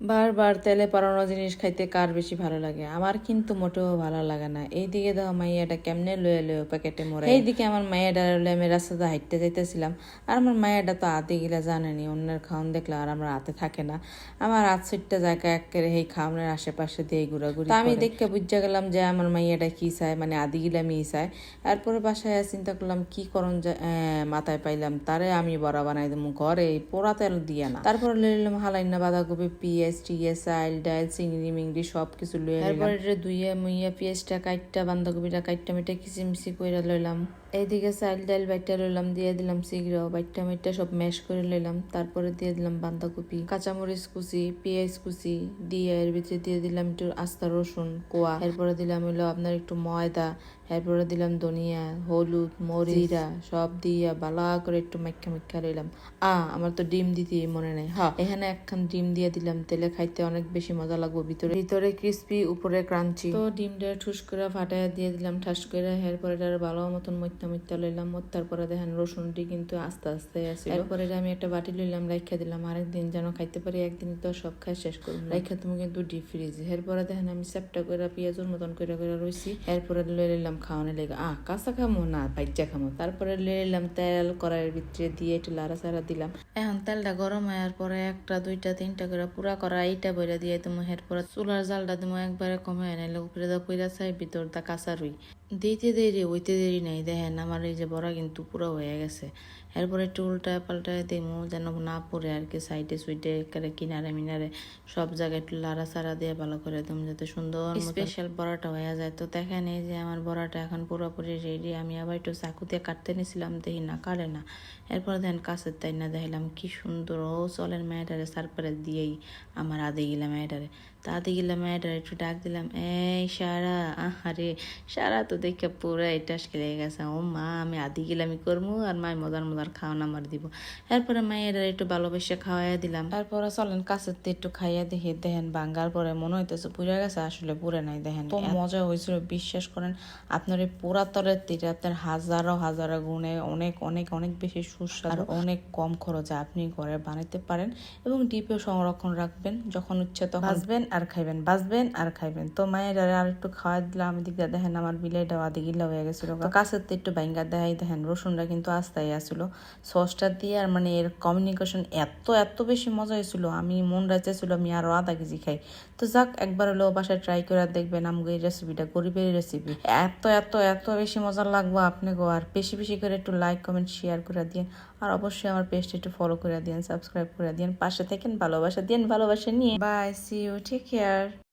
বারবার তেলে পারানো জিনিস খাইতে কার বেশি ভালো লাগে? আমার কিন্তু মোটেও ভালো লাগে না। এইদিকে দেখো মাইয়াটা কেমনে লয়ে লয়ে প্যাকেটে মরে এইদিকে আমার মাইয়াটা লয়ে আমি রাস্তাতে হাঁটতে যাইতেছিলাম। আর আমার মাইয়াটা তো হাতে গিলা জানেনি অন্যের খাওয়ান দেখলে আর আমার হাতে থাকে না। আমার হাত সুইটটা জায়গা একেবারে এই খাওয়ানোর আশেপাশে দিয়ে ঘুরাঘুরি আমি দেখতে বুঝা গেলাম যে আমার মাইয়াটা কি চায় মানে আদি গিলা মি চায়। তারপরে বাসায় চিন্তা করলাম কি করণ মাথায় পাইলাম। তারে আমি বড়া বানাই দেবো ঘরে এই পোড়া তেল দিয়ে না। তারপরে লয়ে নিলাম হালাইনা বাঁধাকপি পিঁয়াজ টিএস আইল ডাইল চিংড়ি মিংড়ি সব কিছু লইয়া তারপরে দুইয়া, মুইয়া পেঁয়াজটা কাটটা বান্ধাকপিটা কাটটা মিটা কিচিমিচি কইরা লইলাম। এইদিকে চাইল ডাইল বাইটটা লইলাম দিয়ে দিলাম সিগড়াও বাইটটা মিটটা সব ম্যাশ করে লইলাম তারপরে দিয়ে দিলাম বাঁধাকপি কাঁচামরিচ কুচি পেঁয়াজ কুচি দিয়ে এর ভিতরে দিয়ে দিলাম একটু আস্তা রসুন কোয়া। এরপরে দিলাম হলো আপনার একটু ময়দা এরপরে দিলাম ধনিয়া হলুদ মরিচা সব দিয়া বালা করে একটু মাখা মাখা রইলাম আ আমার তো ডিম দিতে মনে নেই। হ্যাঁ এখানে একখান ডিম দিয়ে দিলাম। তেলে খাইতে অনেক বেশি মজা লাগবে ভিতরে। ভিতরে ক্রিস্পি উপরে ক্রাঞ্চি তো ডিমটা ঠুস করে ফাটায় দিয়ে দিলাম ঠাস করে এরপরে ভালো মতন মত্যা মত্যা লইলাম মত্তার পরে দেখেন রসুনটি কিন্তু আস্তে আস্তে আছে এরপরে আমি একটা বাটি লইলাম রাইখা দিলাম আরেকদিন যেন খাইতে পারি একদিন তো সব খাই শেষ করুন। রাইখা তুমি কিন্তু ডিপ ফ্রিজে এরপরে দেখেন আমি চ্যাপটা করে পেঁয়াজের মতন করে করে রইছি। এরপরে লয়ে নিলাম খাওয়ানো লেগে। আহ কাঁচা খামো না বাইজা খামো। তারপরে লয়ে নিলাম তেল কড়াইয়ের ভিতরে দিয়ে একটু লাড়া সাড়া দিলাম। এখন তেলটা গরম হওয়ার পরে একটা দুইটা তিনটা করে পুরা করা এইটা বইরা দিয়ে তুমি এরপরে চুলার জালটা তুমি একবারে কমে এনে উপরে দা কইরা চাই ভিতর দা কাঁচা রুই। দিতে দেরি, হইতে দেরি নাই। দেখেন আমার এই যে বড়া কিন্তু পুরো হয়ে গেছে। এরপরে একটু উল্টায় পাল্টায় দিমু, যেন না পড়ে আর কি, সাইডে সুইডে একেবারে কিনারে মিনারে সব জায়গায় একটু লাড়া সাড়া দিয়ে ভালো করে দিম, যাতে সুন্দর স্পেশাল বড়াটা হয়ে যায়। তো দেখেন এই যে আমার বড়াটা এখন পুরোপুরি রেডি আমি আবার একটু চাকু দিয়ে কাটতে নিছিলাম, দেখি না কাটে না। এরপর দেখেন কাছের তাই না দেখলাম কি সুন্দর ও চলেন মেয়েটারে সারপরে দিয়েই, আমার আদে গেলাম মেয়েটারে। তা আদে গেলাম মেয়েটারে একটু ডাক দিলাম এই সারা আহারে সারা তো দেখে পুরো এটা লেগে গেছে। ও মা আমি আদি গেলামই করব আর মাই মজার মজার খাওয়ান আমার দিব। এরপরে মায়েরা একটু ভালোবেসে খাওয়াইয়া দিলাম। তারপরে চলেন কাছের একটু খাইয়া দেখি দেখেন বাঙ্গার পরে মনে হইতেছে পুড়ে গেছে আসলে পুরে নাই দেখেন। তো মজা হয়েছিল বিশ্বাস করেন আপনার এই পোড়া তরের তীরে আপনার হাজারো হাজারো গুণে অনেক অনেক অনেক বেশি সুস্বাদু আর অনেক কম খরচে আপনি ঘরে বানাইতে পারেন এবং ডিপেও সংরক্ষণ রাখবেন যখন ইচ্ছে তখন। বাঁচবেন আর খাইবেন, বাঁচবেন আর খাইবেন। তো মায়ের আর একটু খাওয়া দিলাম এদিকে দেখেন আমার বিলাইটা আদি গিলা হয়ে গেছিল কাছের তো একটু বাইঙ্গা দেখাই, দেখেন রসুনটা কিন্তু আস্তাই আসলো। সসটা দিয়ে আর মানে এর কমিউনিকেশন এত এত বেশি মজা হয়েছিল, আমি মন রাখতেছিল আমি আরও আধা কেজি খাই। তো যাক, একবার হলেও বাসায় ট্রাই করে দেখবেন আমাকে এই রেসিপিটা গরিবের রেসিপি এত এত এত বেশি মজা লাগবো গো আর বেশি বেশি করে একটু লাইক কমেন্ট শেয়ার করে দিন আর অবশ্যই আমার পেজটা একটু ফলো করে দিন সাবস্ক্রাইব করে দিন পাশে থাকেন, ভালোবাসা দিন ভালোবাসা নিয়ে। Bye see you Take care.